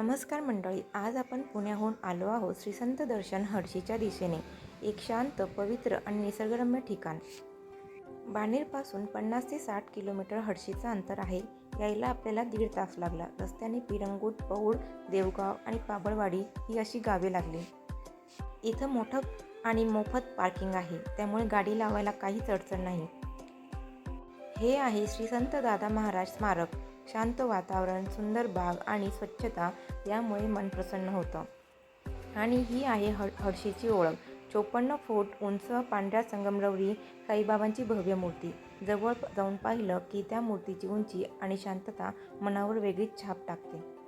नमस्कार मंडळी आज आपण पुण्याहून आलो आहोत श्री संत दर्शन हर्षीच्या दिशेने एक शांत पवित्र आणि निसर्गरम्य ठिकाण. बाणेरपासून पन्नास ते साठ किलोमीटर हर्षीचं अंतर आहे. यायला आपल्याला दीड तास लागला. रस्त्याने पिरंगूट पौड देवगाव आणि पाबळवाडी ही अशी गावे लागली. इथं मोठं आणि मोफत पार्किंग आहे. त्यामुळे गाडी लावायला काहीच अडचण नाही. हे आहे श्री संत दादा महाराज स्मारक. शांत वातावरण सुंदर बाग आणि स्वच्छता यामुळे मन प्रसन्न होतं. आणि ही आहे हड हडशीची ओळख. चोपन्न फूट उंच पांढऱ्या संगमरवरी साईबाबांची भव्य मूर्ती. जवळ जाऊन पाहिलं की त्या मूर्तीची उंची आणि शांतता मनावर वेगळीच छाप टाकते.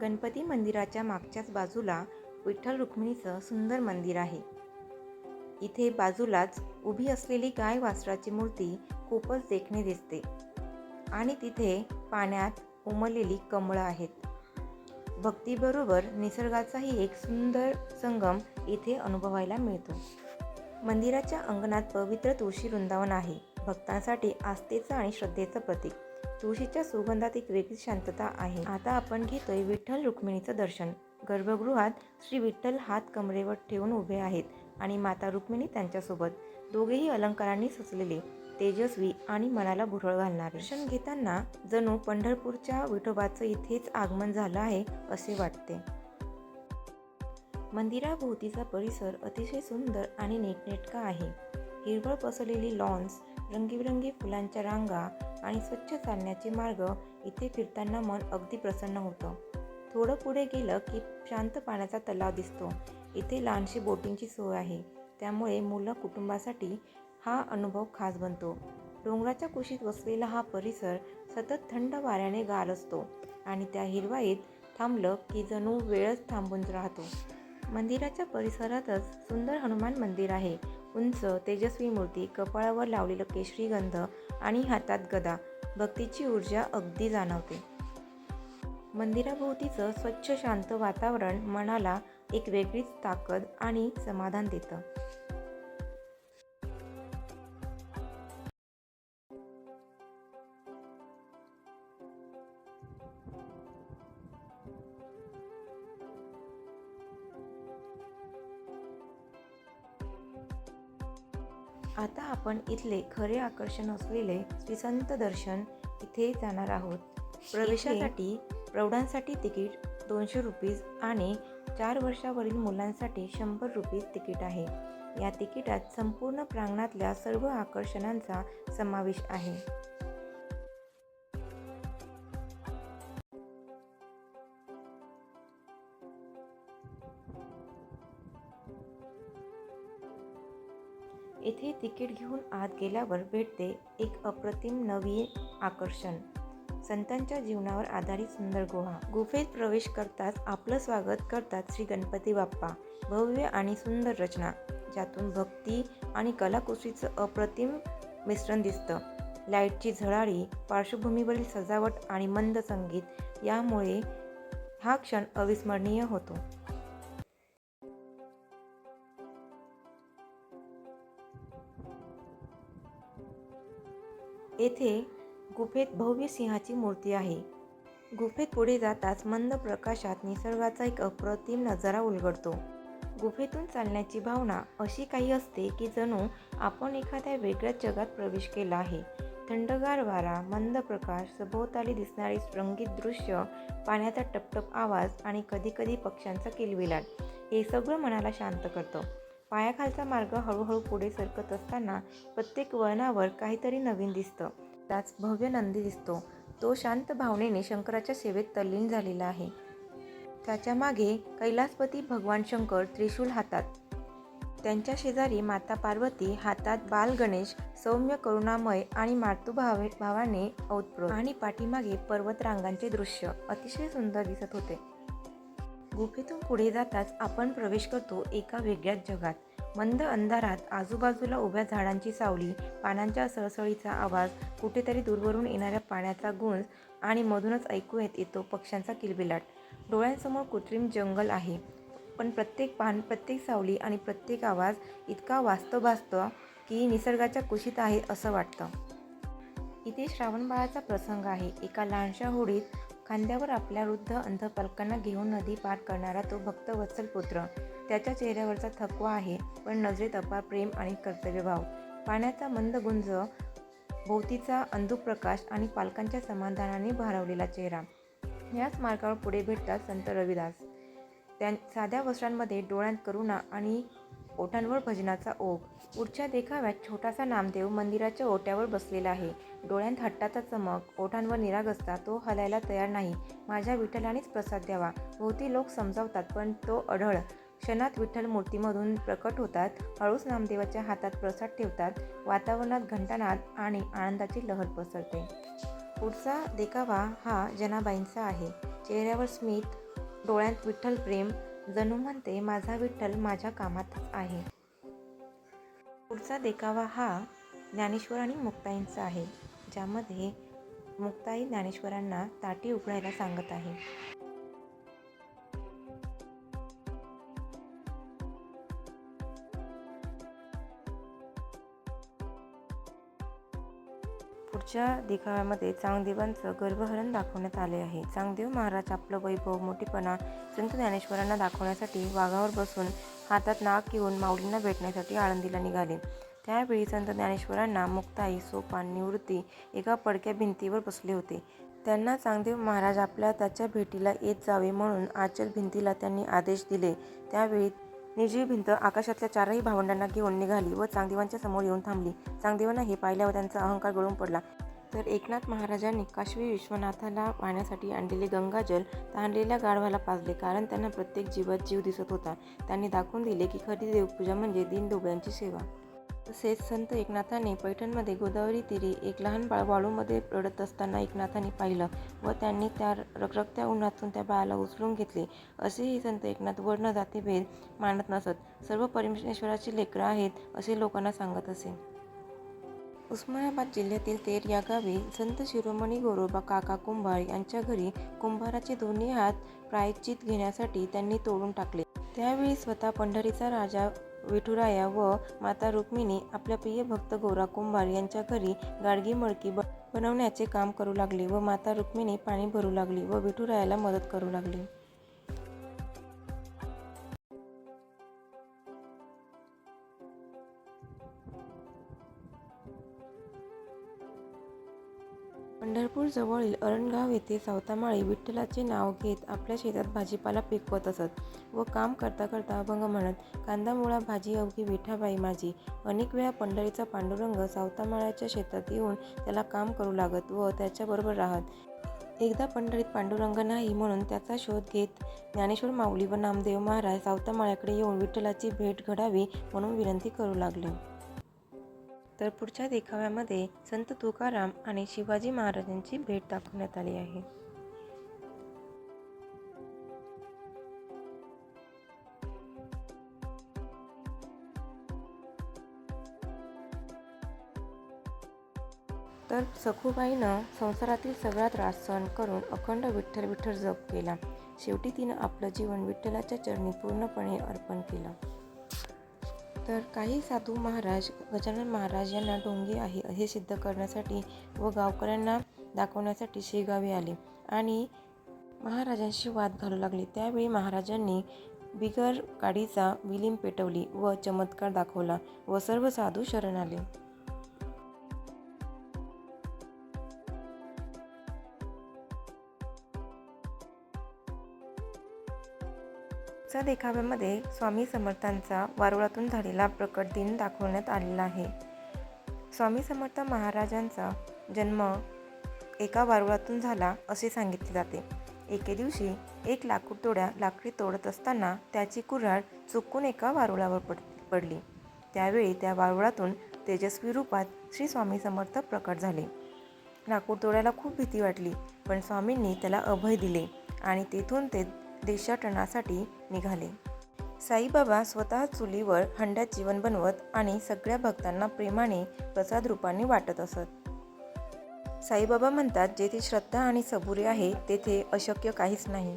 गणपती मंदिराच्या मागच्याच बाजूला विठ्ठल रुक्मिणीचं सुंदर मंदिर आहे. इथे बाजूलाच उभी असलेली गाय वासराची मूर्ती खूपच देखणे दिसते. आणि तिथे पाण्यात उमललेली कमळं आहेत. भक्तीबरोबर निसर्गाचाही एक सुंदर संगम इथे अनुभवायला मिळतो. मंदिराच्या अंगणात पवित्र तुळशी वृंदावन आहे. भक्तांसाठी आस्थेचं आणि श्रद्धेचं प्रतीक. तुळशीच्या सुगंधात एक वेगळी शांतता आहे. आता आपण घेतोय विठ्ठल रुक्मिणीचं दर्शन. गर्भगृहात श्री विठ्ठल हात कमरेवर ठेवून उभे आहेत आणि माता रुक्मिणी त्यांच्यासोबत. दोघेही अलंकारांनी सजलेले तेजस्वी आणि मनाला भुरळ घालणार. दर्शन घेताना जणू पंढरपूरच्या विठोबाचं इथेच आगमन झालं आहे असे वाटते. मंदिराभोवतीचा परिसर अतिशय सुंदर आणि नेटनेटका आहे. हिरवळ पसरलेली लॉन्स रंगीबिरंगी फुलांच्या रांगा आणि स्वच्छ चालण्याचे मार्ग इथे फिरताना मन अगदी प्रसन्न होतं. थोडं पुढे गेलं की शांत पाण्याचा तलाव दिसतो. इथे लहानशी बोटिंगची सोय आहे. त्यामुळे मुलं कुटुंबासाठी हा अनुभव खास बनतो. डोंगराच्या कुशीत वसलेला हा परिसर सतत थंड वाऱ्याने गार असतो आणि त्या हिरवाईत थांबलं की जणू वेळच थांबून राहतो. मंदिराच्या परिसरातच सुंदर हनुमान मंदिर आहे. उंच तेजस्वी मूर्ती कपाळावर लावलेलं केशरी गंध आणि हातात गदा भक्तीची ऊर्जा अगदी जाणवते. मंदिराभोवतीचं स्वच्छ शांत वातावरण मनाला एक वेगळीच ताकद आणि समाधान देतं. आता आपण इथले खरे आकर्षण असलेले श्री संत दर्शन इथे जाणार आहोत. प्रवेशासाठी प्रौढांसाठी तिकीट दोनशे रुपीज आणि चार वर्षावरील मुलांसाठी शंभर रुपीज तिकीट आहे. या तिकिटात संपूर्ण प्रांगणातल्या सर्व आकर्षणांचा समावेश आहे. येथे तिकीट घेऊन आत गेल्यावर भेटते एक अप्रतिम नवीन आकर्षण. संतांच्या जीवनावर आधारित सुंदर गुहा. गुफेत प्रवेश करताच आपलं स्वागत करतात श्री गणपती बाप्पा. भव्य आणि सुंदर रचना ज्यातून भक्ती आणि कलाकुसरीचं अप्रतिम मिश्रण दिसतं. लाईटची झळाळी पार्श्वभूमीवरील सजावट आणि मंद संगीत यामुळे हा क्षण अविस्मरणीय होतो. येथे गुफेत भव्य सिंहाची मूर्ती आहे. गुफेत पुढे जाताच मंद प्रकाशात निसर्गाचा एक अप्रतिम नजारा उलगडतो. गुफेतून चालण्याची भावना अशी काही असते की जणू आपण एखाद्या वेगळ्याच जगात प्रवेश केला आहे. थंडगार वारा मंद प्रकाश सभोवताली दिसणारी रंगीत दृश्य पाण्याचा टपटप आवाज आणि कधीकधी पक्ष्यांचा किलबिलाट हे सगळं मनाला शांत करतं. पायाखालचा मार्ग हळूहळू पुढे सरकत असताना प्रत्येक वळणावर काहीतरी नवीन दिसतं. त्याच भव्य नंदी दिसतो. तो शांत भावनेने शंकराच्या सेवेत तल्लीन झालेला आहे. त्याच्यामागे कैलासपती भगवान शंकर त्रिशूल हातात. त्यांच्या शेजारी माता पार्वती हातात बाल गणेश सौम्य करुणामय आणि मातृभावे भावाने औतप्रोत आणि पाठीमागे पर्वतरांगांचे दृश्य अतिशय सुंदर दिसत होते. गुफेतून पुढे जाताच आपण प्रवेश करतो एका वेगळ्याच जगात. मंद अंधारात आजूबाजूला उभ्या झाडांची सावली पानांच्या सळसळीचा आवाज कुठेतरी दूरवरून येणाऱ्या पाण्याचा गुंज आणि मधूनच ऐकू येत येतो पक्ष्यांचा किलबिलाट. डोळ्यांसमोर कृत्रिम जंगल आहे. पण प्रत्येक पान प्रत्येक सावली आणि प्रत्येक आवाज इतका वास्तव भासतो की निसर्गाच्या कुशीत आहे असं वाटतं. इथे श्रावणबाळाचा प्रसंग आहे. एका लहानशा होडीत खांद्यावर आपल्या वृद्ध अंध पालकांना घेऊन नदी पार करणारा तो भक्तवत्सल पुत्र. त्याच्या चेहऱ्यावरचा थकवा आहे पण नजरेत अपार प्रेम आणि कर्तव्यभाव. पाण्याचा मंद गुंज भोवतीचा अंधुक प्रकाश आणि पालकांच्या समाधानाने भारावलेला चेहरा. याच मार्गावर पुढे भेटतात संत रविदास. त्या साध्या वस्त्रांमध्ये डोळ्यात करुणा आणि ओठांवर भजनाचा ओघ. पुढच्या देखाव्यात छोटासा नामदेव मंदिराच्या ओट्यावर बसलेला आहे. डोळ्यांत हट्टाचा चमक. ओठांवर निराग असता तो हलायला तयार नाही. माझ्या विठ्ठलानेच प्रसाद द्यावा. भोवती लोक समजावतात पण तो अढळ. क्षणात विठ्ठल मूर्तीमधून प्रकट होतात. हळूच नामदेवाच्या हातात प्रसाद ठेवतात. वातावरणात घंटानाद आणि आनंदाची लहर पसरते. पुढचा देखावा हा जनाबाईंचा आहे. चेहऱ्यावर स्मित डोळ्यात विठ्ठल प्रेम जणू म्हणते माझा विठ्ठल माझ्या कामातच आहे. पुढचा देखावा हा ज्ञानेश्वर आणि मुक्ताईंचा आहे ज्यामध्ये मुक्ताई ज्ञानेश्वरांना ताटी उघडायला सांगत आहे. पुढच्या देखाव्यामध्ये चांगदेवांचं गर्भहरण दाखवण्यात आले आहे. चांगदेव महाराज आपलं वैभव मोठेपणा संत ज्ञानेश्वरांना दाखवण्यासाठी वाघावर बसून हातात नाक घेऊन माऊलींना भेटण्यासाठी आळंदीला निघाले. त्यावेळी संत ज्ञानेश्वरांना मुक्ताई सोपान निवृत्ती एका पडक्या भिंतीवर बसले होते. त्यांना चांगदेव महाराज आपल्या त्याच्या भेटीला येत जावे म्हणून आचल भिंतीला त्यांनी आदेश दिले. त्यावेळी निर्जीव भिंत आकाशातल्या चारही भावंडांना घेऊन निघाली व चांगदेवांच्या समोर येऊन थांबली. चांगदेवांना हे पाहिल्यावर त्यांचा अहंकार गळून पडला. तर एकनाथ महाराजांनी काश्वी विश्वनाथाला पाहण्यासाठी आणलेले गंगाजल ताणलेल्या गाढवाला पाजले कारण त्यांना प्रत्येक जीवात जीव दिसत होता. त्यांनी दाखवून दिले की खरी देवपूजा म्हणजे दीनदुबळ्यांची सेवा. तसेच संत एकनाथाने पैठणमध्ये गोदावरी तिरी एक लहान बाळ वाळूमध्ये रडत असताना एकनाथाने पाहिलं व त्यांनी त्या रखरखत्या उन्हातून त्या बाळाला उचलून घेतले. असेही संत एकनाथ वर्ण जातीभेद मानत नसत. सर्व परमेश्वराची लेकरं आहेत असे लोकांना सांगत असे. उस्मानाबाद जिल्ह्यातील तेर या गावी संत शिरोमणी गोरोबा काका कुंभार यांच्या घरी कुंभाराचे दोन्ही हात प्रायश्चित घेण्यासाठी त्यांनी तोडून टाकले. त्यावेळी स्वतः पंढरीचा राजा विठुराया व माता रुक्मिणी आपल्या प्रिय भक्त गोरा कुंभार यांच्या घरी गाडगी मळकी बनवण्याचे काम करू लागले व माता रुक्मिणी पाणी भरू लागली व विठुरायाला मदत करू लागली. पंढरपूर जवळील अरणगाव येथे सावतामाळी विठ्ठलाचे नाव घेत आपल्या शेतात भाजीपाला पिकवत असत व काम करता करता अभंग म्हणत कांदा मुळा भाजी अवघी विठाबाई माझी. अनेक वेळा पंढरीचा पांडुरंग सावतामाळ्याच्या शेतात येऊन त्याला काम करू लागत व त्याच्याबरोबर राहत. एकदा पंढरीत पांडुरंग नाही म्हणून त्याचा शोध घेत ज्ञानेश्वर माऊली व नामदेव महाराज सावतामाळ्याकडे येऊन विठ्ठलाची भेट घडावी म्हणून विनंती करू लागले. तर पुढच्या देखाव्यामध्ये संत तुकाराम आणि शिवाजी महाराजांची भेट दाखवण्यात आली आहे. तर सखूबाईनं संसारातील सगळा त्रास सहन करून अखंड विठ्ठल विठ्ठल जप केला. शेवटी तिनं आपलं जीवन विठ्ठलाच्या चरणी पूर्णपणे अर्पण केलं. तर काही साधू महाराज गजानन महाराज यांना डोंगे आहे हे सिद्ध करण्यासाठी व गावकऱ्यांना दाखवण्यासाठी शेगावी आले आणि महाराजांशी वाद घालू लागले. त्यावेळी महाराजांनी बिगर गाडीचा विलीम पेटवली व चमत्कार दाखवला व सर्व साधू शरण आले. च्या देखाव्यामध्ये स्वामी समर्थांचा वारुळातून झालेला प्रकट दिन दाखवण्यात आलेला आहे. स्वामी समर्थ महाराजांचा जन्म एका वारुळातून झाला असे सांगितले जाते. एके दिवशी एक लाकूड तोड्या लाकडी तोडत असताना त्याची कुऱ्हाड चुकून एका वारुळावर पड पडली. त्यावेळी त्या वारुळातून तेजस्वी रूपात श्री स्वामी समर्थ प्रकट झाले. लाकूड तोड्याला खूप भीती वाटली पण स्वामींनी त्याला अभय दिले आणि तेथून ते देशाटनासाठी निघाले. साईबाबा स्वतः चुलीवर हंड्यात जीवन बनवत आणि सगळ्या भक्तांना प्रेमाने प्रसाद रूपाने वाटत असत. साईबाबा म्हणतात जेथे श्रद्धा आणि सबुरी आहे तेथे अशक्य काहीच नाही.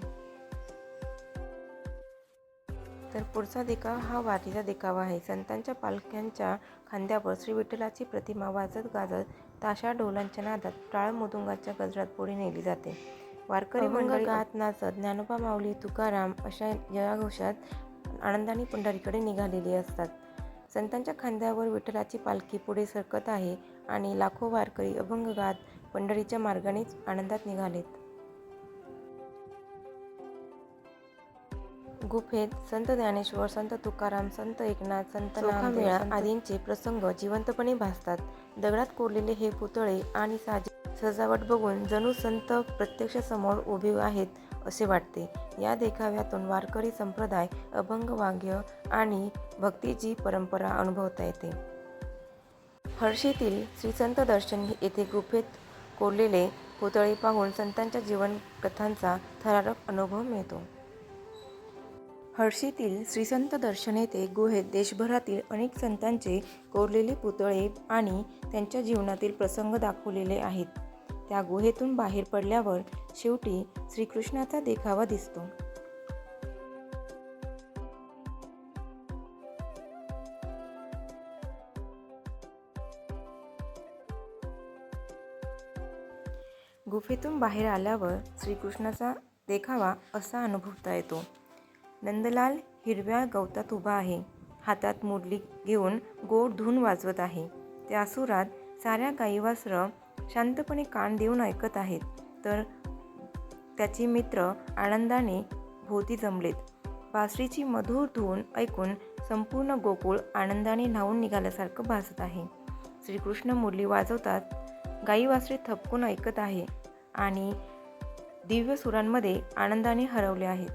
तर पुढचा देखावा हा वारीचा देखावा आहे. संतांच्या पालख्यांच्या खांद्यावर श्री विठ्ठलाची प्रतिमा वाजत गाजत ताशा डोलांच्या नादात टाळ मुदुंगाच्या गजरात पुढे नेली जाते. वारकरी मंडळी गात नाचत ज्ञानोबा माऊली तुकाराम अशा जयाघोषात आनंदाने पंढरीकडे निघालेली असतात. संतांच्या खांद्यावर विठ्ठलाची पालखी पुढे सरकत आहे आणि लाखो वारकरी अभंग गात पंढरीच्या मार्गानेच आनंदात निघालेत. गुफेत संत ज्ञानेश्वर संत तुकाराम संत एकनाथ संत नामदेव आदींचे प्रसंग जिवंतपणे भासतात. दगडात कोरलेले हे पुतळे आणि साज सजावट बघून जणू संत प्रत्यक्ष समोर उभे आहेत असे वाटते. या देखाव्यातून वारकरी संप्रदाय अभंग आणि भक्तीची परंपरा अनुभवता येते. हर्षीतील श्री संत दर्शन येथे गुफेत कोरलेले पुतळे पाहून संतांच्या जीवन कथांचा थरारक अनुभव मिळतो. हर्षीतील श्रीसंत दर्शन येथे गुहेत देशभरातील अनेक संतांचे कोरलेले पुतळे आणि त्यांच्या जीवनातील प्रसंग दाखवलेले आहेत. त्या गुहेतून बाहेर पडल्यावर शेवटी श्रीकृष्णाचा देखावा दिसतो. गुफेतून बाहेर आल्यावर श्रीकृष्णाचा देखावा असा अनुभवता येतो. नंदलाल हिरव्या गवतात उभा आहे. हातात मुरली घेऊन गोड धून वाजवत आहे. त्या सुरात साऱ्या गाई वासरं शांतपणे कान देऊन ऐकत आहेत. तर त्याचे मित्र आनंदाने भोवती जमलेत. बासरीची मधुर धून ऐकून संपूर्ण गोकुळ आनंदाने न्हावून निघाल्यासारखं भासत आहे. श्रीकृष्ण मुरली वाजवतात गाई वासरे थपकून ऐकत आहे आणि दिव्य सुरांमध्ये आनंदाने हरवले आहेत.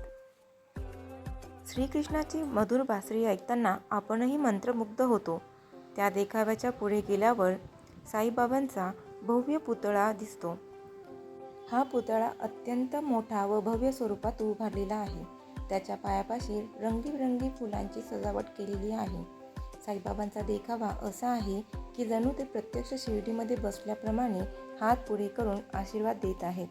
श्रीकृष्णाची मधुर बासरी ऐकताना आपणही मंत्रमुग्ध होतो. त्या देखाव्याच्या पुढे गेल्यावर साईबाबांचा भव्य पुतळा दिसतो. हा पुतळा अत्यंत मोठा व भव्य स्वरूपात उभारलेला आहे. त्याच्या पायापाशी रंगीबिरंगी फुलांची सजावट केलेली आहे. साईबाबांचा देखावा असा आहे की जणू ते प्रत्यक्ष शिर्डीमध्ये बसल्याप्रमाणे हात पुढे करून आशीर्वाद देत आहेत.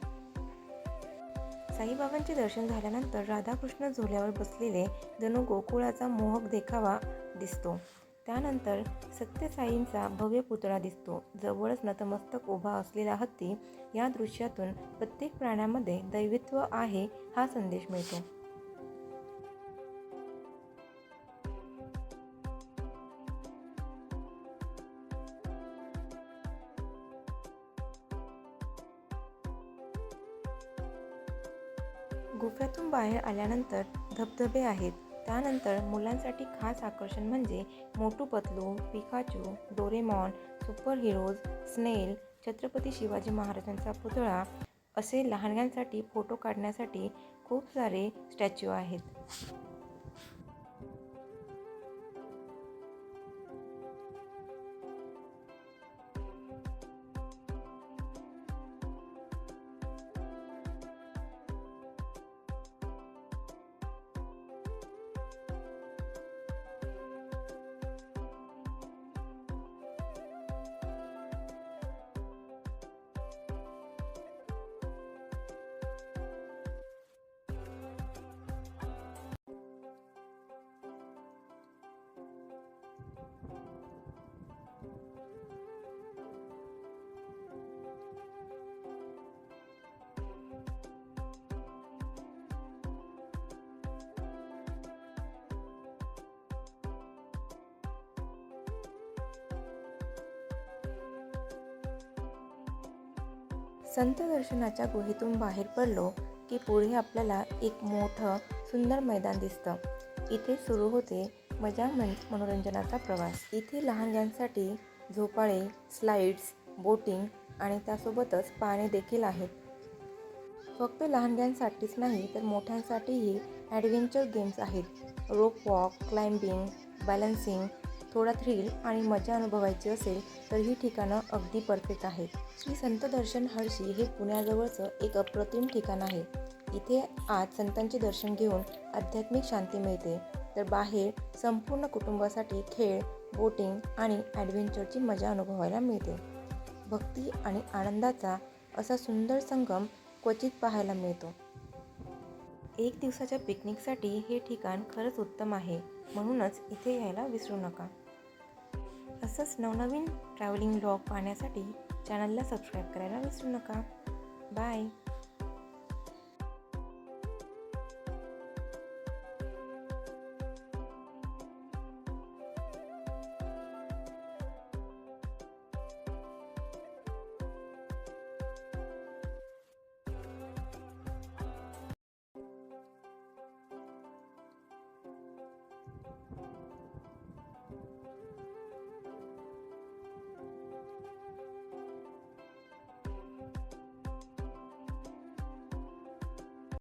साईबाबांचे दर्शन झाल्यानंतर राधाकृष्ण झोल्यावर बसलेले जणू गोकुळाचा मोहक देखावा दिसतो. त्यानंतर सत्यसाईंचा भव्य पुतळा दिसतो. जवळच नतमस्तक उभा असलेला हत्ती या दृश्यातून प्रत्येक प्राण्यामध्ये दैवित्व आहे हा संदेश मिळतो. आल्यानंतर धबधबे आहेत. त्यानंतर मुलांसाठी खास आकर्षण म्हणजे Motu Patlu Pikachu Doraemon super heroes snail Chhatrapati Shivaji महाराजांचा पुतळा असे लहानग्यांसाठी फोटो काढण्यासाठी खूप सारे स्टॅच्यू आहेत. संत दर्शनाच्या गुहेतून बाहेर पडलो की पुढे आपल्याला एक मोठं सुंदर मैदान दिसतं. इथे सुरू होते मजा मन मनोरंजनाचा प्रवास. इथे लहानग्यांसाठी झोपाळे स्लाइड्स बोटिंग आणि त्यासोबतच पाणी देखील आहेत फक्त लहानग्यांसाठीच नाही तर मोठ्यांसाठीही ॲडव्हेंचर गेम्स आहेत. रोप वॉक क्लाइम्बिंग बॅलन्सिंग थोडा थ्रिल आणि मजा अनुभवायची असेल तर ही ठिकाणं अगदी परफेक्ट आहेत. श्री संत दर्शन हर्षी हे पुण्याजवळचं एक अप्रतिम ठिकाण आहे. इथे आज संतांचे दर्शन घेऊन आध्यात्मिक शांती मिळते. तर बाहेर संपूर्ण कुटुंबासाठी खेळ बोटिंग आणि ॲडव्हेंचरची मजा अनुभवायला मिळते. भक्ती आणि आनंदाचा असा सुंदर संगम क्वचित पाहायला मिळतो. एक दिवसाच्या पिकनिकसाठी हे ठिकाण खरंच उत्तम आहे. म्हणूनच इथे यायला विसरू नका. असंच नवनवीन ट्रॅव्हलिंग ब्लॉग पाहण्यासाठी चॅनलला सबस्क्राईब करायला विसरू नका. बाय